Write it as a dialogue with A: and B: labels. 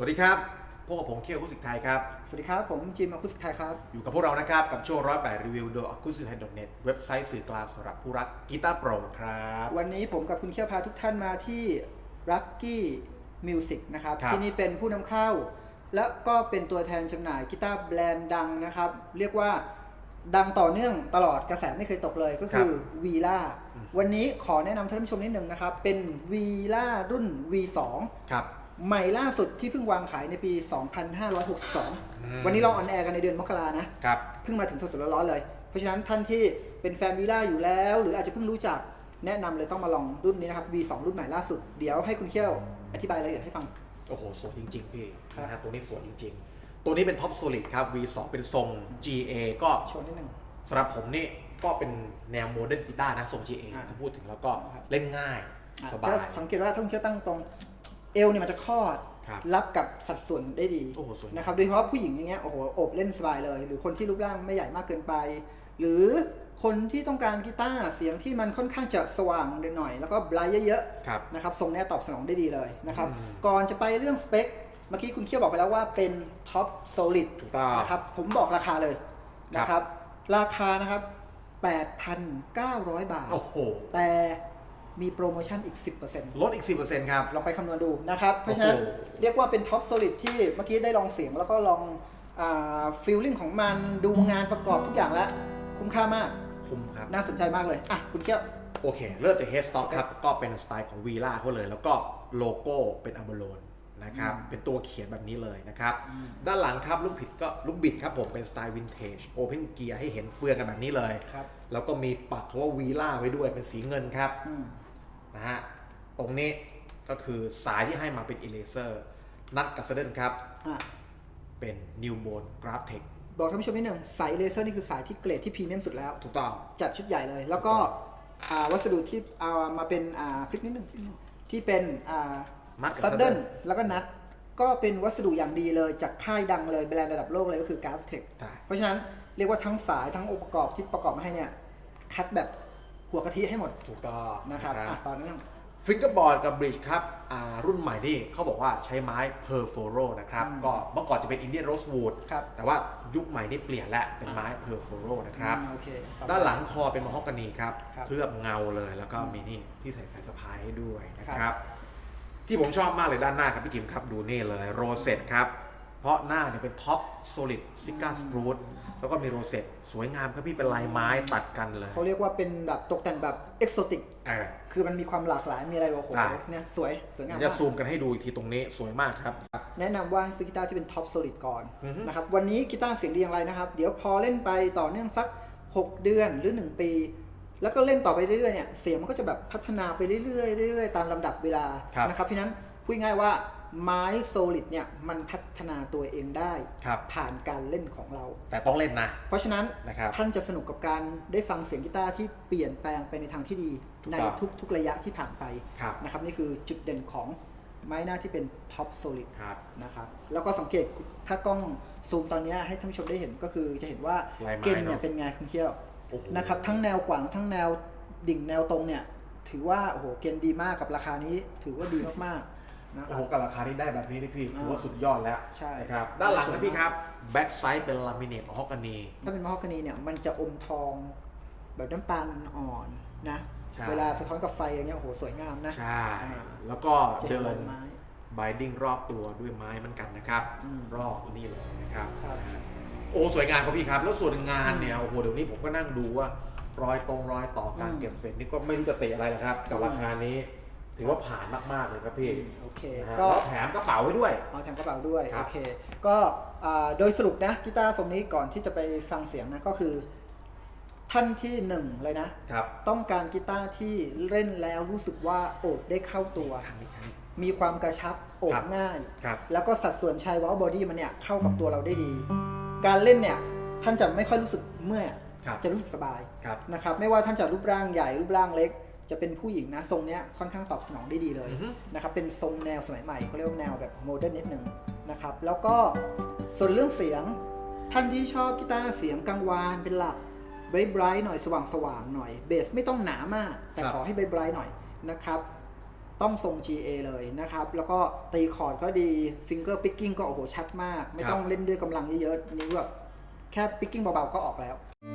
A: วัสดีครับ พวกบผมเคียวคุสิกไทยครับ
B: สวัสดีครับ ผมจิมอาคุสไทยครับ
A: อยู่กับพวกเรานะครับ กับช่วงร้อยแปดรีวิวโดย a c u s i c t i n e t เว็บไซต์สื่อกลางสำหรับผู้รักกีตาร์โปรครับ
B: วันนี้ผมกับคุณเคียวพาทุกท่านมาที่ Lucky Music นะครับ
A: ครับ
B: ที่นี่เป็นผู้นำเข้า และก็เป็นตัวแทนจำหน่ายกีตาร์แบรนด์ดังนะครับ เรียกว่าดังต่อเนื่องตลอดกระแสไม่เคยตกเลยก็คือวีล่าวันนี้ขอแนะนำท่านผู้ชมนิดหนึ่งนะครับ เป็นวีล่ารุ่น V2
A: ครับ
B: ใหม่ล่าสุดที่เพิ่งวางขายในปี
A: อืม
B: 2562 วันนี้เราออนแอร์กันในเดือนมกรานะ
A: ครับ
B: เพิ่งมาถึงสดๆร้อนๆเลย เพราะฉะนั้นท่านที่เป็นแฟนวีล่าอยู่แล้ว หรืออาจจะเพิ่งรู้จักแนะนำเลยต้องมาลองรุ่นนี้นะครับ V2 รุ่นใหม่ล่าสุด เดี๋ยวให้คุณเขี้ยวอธิบายรายละเอียดให้ฟัง
A: โอ้โห สวยจริง ๆ พี่
B: ครับ
A: นะฮะตัวนี้สวยจริง ๆ ตัวนี้เป็นท็อปโซลิดครับ V2 เป็นทรง GA ก็
B: โชว์นิดนึง
A: สำหรับผมนี่ก็เป็นแนวโมเดิร์นกีตาร์นะทรง GA
B: อ่า
A: ถ้าพูดถึงแล้วก็
B: ครับ
A: เล่นง่าย
B: อะ
A: สบาย
B: ก็สังเกตว่าถ้าคุณเขี้ยวตั้งตรง เอวเนี่ยมันจะคลอด
A: ครับ
B: รับกับสัดส่วนได้ดี
A: โอ้โหสวย
B: นะครับโดยเฉพาะผู้หญิงอย่างเงี้ยโอ้โหโอบเล่นสบายเลย หรือคนที่รูปร่างไม่ใหญ่มากเกินไป หรือคนที่ต้องการกีตาร์เสียงที่มันค่อนข้างจะสว่างหน่อยๆแล้วก็ไบรท์เยอะ
A: ครับ
B: ๆนะครับทรงเนี้ยตอบสนองได้ดีเลยนะครับ
A: อืม
B: ก่อนจะไปเรื่องสเปคเมื่อกี้คุณเคี่ยวบอกไปแล้วว่าเป็นท็อปโซลิด
A: ถูกต้อง
B: นะครับผมบอกราคาเลย
A: ครับ
B: นะครับ ราคานะครับ 8,900 บาท
A: โอ้โห
B: แต่ มีโปรโมชั่นอีก 10%
A: ลดอีก 10%ครับ
B: ลองไปคำนวณดูนะครับ เพราะฉะนั้น
A: โอ้โห
B: เรียกว่าเป็นท็อปโซลิดที่เมื่อกี้ได้ลองเสียงแล้วก็ลองฟิลลิ่งของมันดูงานประกอบทุกอย่างแล้ว คุ้มค่ามาก
A: คุ้มครับ
B: น่าสนใจมากเลย อะ คุณเกี้ยว
A: โอเค เริ่มจาก headstock ครับ ก็เป็นสไตล์ของวีล่าเขาเลย แล้วก็โลโก้เป็นอัลโบโลน นะครับ
B: อืม
A: เป็นตัวเขียนแบบนี้เลยนะครับ ด้านหลังครับลูกผิดก็ลูกบิดครับผมเป็นสไตล์วินเทจโอเพนเกียร์ให้เห็นเฟืองกันแบบนี้เลย
B: ครับ
A: แล้วก็มีปักคำว่าวีล่าไว้ด้วยเป็นสีเงินครับ
B: อืม
A: นะฮะตรงนี้ก็คือสายที่ให้มาเป็น eraser นัดกับเซเดนครับ
B: อะ
A: เป็น Newbone Graph Tech
B: บอกท่านผู้ชมนิดหนึ่งสายเลเซอร์นี่คือสายที่เกรดที่พรีเมียมสุดแล้ว
A: ถูกต้อง
B: จัดชุดใหญ่เลย แล้วก็อ่าวัสดุที่เอามาเป็นอ่าพลิกนิดหนึ่งพลิกนิดหนึ่งที่เป็นอ่า
A: นัดกับ
B: ซัดเดิล
A: Saddle
B: แล้วก็นัด ก็เป็นวัสดุอย่างดีเลยจากค่ายดังเลยแบรนด์ระดับโลกเลยก็คือ g a f t e c h
A: ใช่
B: เพราะฉะนั้นเรียกว่าทั้งสายทั้งองค์ประกอบที่ประกอบมาให้เนี่ย คัดแบบหัวกะทิให้หมด
A: ถูกต้อง
B: นะครับอะต่อเนื่อง
A: ฟิงเกอร์บอร์ดกับบริดจ์ครับอ่ารุ่นใหม่นี่เขาบอกว่าใช้ไม้เพอร์โฟโรนะครับ
B: อืม
A: ก็เมื่อก่อนจะเป็นอินเดียนโรสวูด
B: ครับ
A: แต่ว่ายุคใหม่นี่เปลี่ยนแล้วเป็นไม้เพอร์โฟโรนะครับ
B: อืมโอเคต่อไป
A: ด้านหลังคอเป็นมะฮอกกานีครับ
B: ครับ
A: เคลือบเงาเลยแล้วก็มีนี่ที่ใส่สายสะพายให้ด้วยนะค
B: ครั
A: รับ
B: บ
A: ที่ผมชอบมากเลยด้านหน้าครับพี่กิมครับดูนี่เลยโรเซตครับ เพราะหน้าเนี่ยเป็นท็อปโซลิดซิก้าสปรูตแล้วก็มีโรเซตสวยงามครับพี่เป็นลายไม้ตัดกันเลย
B: เขาเรียกว่าเป็นแบบตกแต่งแบบเอกโซติก
A: เออ
B: คือมันมีความหลากหลาย มีอะไรโอ้โห
A: ใช่
B: เนี่ยสวย สวยงาม
A: จะ
B: มาก
A: ซูมกันให้ดูอีกทีตรงนี้สวยมากครับ
B: แนะนำว่าให้ซื้อกีตาร์ที่เป็นท็อปโซลิดก่อน
A: อือฮึ
B: นะครับ วันนี้กีตาร์เสียงดีอย่างไรนะครับ เดี๋ยวพอเล่นไปต่อเนื่องสัก 6 เดือนหรือ 1 ปี แล้วก็เล่นต่อไปเรื่อยๆเนี่ยเสียงมันก็จะแบบพัฒนาไปเรื่อยๆเรื่อยๆตามลำดับเวลา
A: ครับ
B: นะครับเพราะฉะนั้นพูดง่ายๆว่าไม้โซลิดเนี่ยมันพัฒนาตัวเองได้
A: ครับ
B: ผ่านการเล่นของเรา
A: แต่ต้องเล่นนะ
B: เพราะฉะนั้น
A: นะครับ
B: ท่านจะสนุกกับการได้ฟังเสียงกีตาร์ที่เปลี่ยนแปลงไปในทางที่ดี
A: ถูก
B: ใน
A: ต้อง
B: ทุกๆระยะที่ผ่านไป
A: ครับ
B: นะครับนี่คือจุดเด่นของไม้หน้าที่เป็นท็อปโซลิด
A: ครับ
B: นะครับแล้วก็สังเกตถ้ากล้องซูมตอนเนี้ยให้ท่านผู้ชมได้เห็นก็คือจะเห็นว่า
A: ลายไม้
B: เกณฑ์เนี่ย
A: เนอะ
B: เป็นไงคุณเที่ยว
A: โอ้โห
B: นะครับ ทั้งแนวกว้างทั้งแนวดิ่งแนวตรงเนี่ย ถือว่าโอ้โหเกณฑ์ดีมากกับราคานี้ ถือว่าดีมากๆนะค
A: โอ้
B: รั
A: โห
B: บ
A: กับราคาที่ได้แบบนี้นี่พี่
B: อ่า
A: ถือว่าสุดยอดแล้ว
B: ใช่
A: นะครับด้านหลัง
B: สวย
A: นะพี่
B: มาก
A: ครับ แบ็กไซด์เป็นลามิเนตฮอกกานี
B: ถ้าเป็นมะฮอกกานีเนี่ยมันจะอมทองแบบน้ำตาลอ่อนนะ
A: ใช่
B: เวลาสะท้อนกับไฟอย่างเงี้ยโอ้โหสวยงามนะ
A: ใช่
B: อ่า
A: แล้วก็
B: จะ
A: เดิ
B: เห็น
A: น
B: ลายไม้
A: บายดิ้งรอบตัวด้วยไม้เหมือนกันนะครับ
B: อืม
A: รอบนี่เลยนะครับ
B: ครับ
A: โอ้สวยงามครับพี่ครับ แล้วส่วนงานเนี่ยโอ้โหเดี๋ยวนี้ผมก็นั่งดูว่ารอยตรงรอยต่อการ
B: อืม
A: เก็บเฟรนี่ก็ไม่รู้จะเตะอะไรนะครับ กับราคานี้ ถือว่าผ่านมากๆเลยครับพี่
B: โอเค
A: นะฮะ
B: ก็
A: แล้วแถมกระเป๋าไว้ด้วย
B: เอาแถมกระเป๋าด้วย
A: ครับ
B: โอเค ก็อ่าโดยสรุปนะกีตาร์ทรงนี้ก่อนที่จะไปฟังเสียงนะ ก็คือ ท่านที่หนึ่งเลยนะ
A: ครับ
B: ต้องการกีตาร์ที่เล่นแล้วรู้สึกว่าโอบได้เข้าตัว
A: ทางนี้ทางนี้
B: มีความกระชับโอบ
A: ครับ
B: ง่าย
A: ครับ
B: แล้วก็สัดส่วนชายว้าวบอดี้มันเนี่ยเข้ากับตัวเราได้ดี การเล่นเนี่ยท่านจะไม่ค่อยรู้สึกเมื่อย
A: ครับ
B: จะรู้สึกสบาย
A: ครับ
B: นะครับไม่ว่าท่านจะรูปร่างใหญ่รูปร่างเล็ก จะเป็นผู้หญิงนะทรงเนี้ยค่อนข้างตอบสนองได้ดีเลย
A: อือฮึ
B: นะครับเป็นทรงแนวสมัยใหม่เขาเรียกว่าแนวแบบโมเดิร์นนิดนึงนะครับแล้วก็ส่วนเรื่องเสียงท่านที่ชอบกีตาร์เสียงกังวานเป็นหลักไบรท์ไบรท์หน่อยสว่างสว่างๆหน่อยเบสไม่ต้องหนามาก แต่
A: ครับ
B: ขอให้ไบรท์ไบรท์หน่อยนะครับ ต้องทรง GA เลยนะครับ แล้วก็ตีคอร์ดก็ดีฟิงเกอร์ปิกกิ้งก็โอ้โหชัดมาก ไม่ต้องเล่นด้วยกำลังเยอะๆนิ้วแบบแค่ปิกกิ้งเบาๆก็ออกแล้ว
A: ค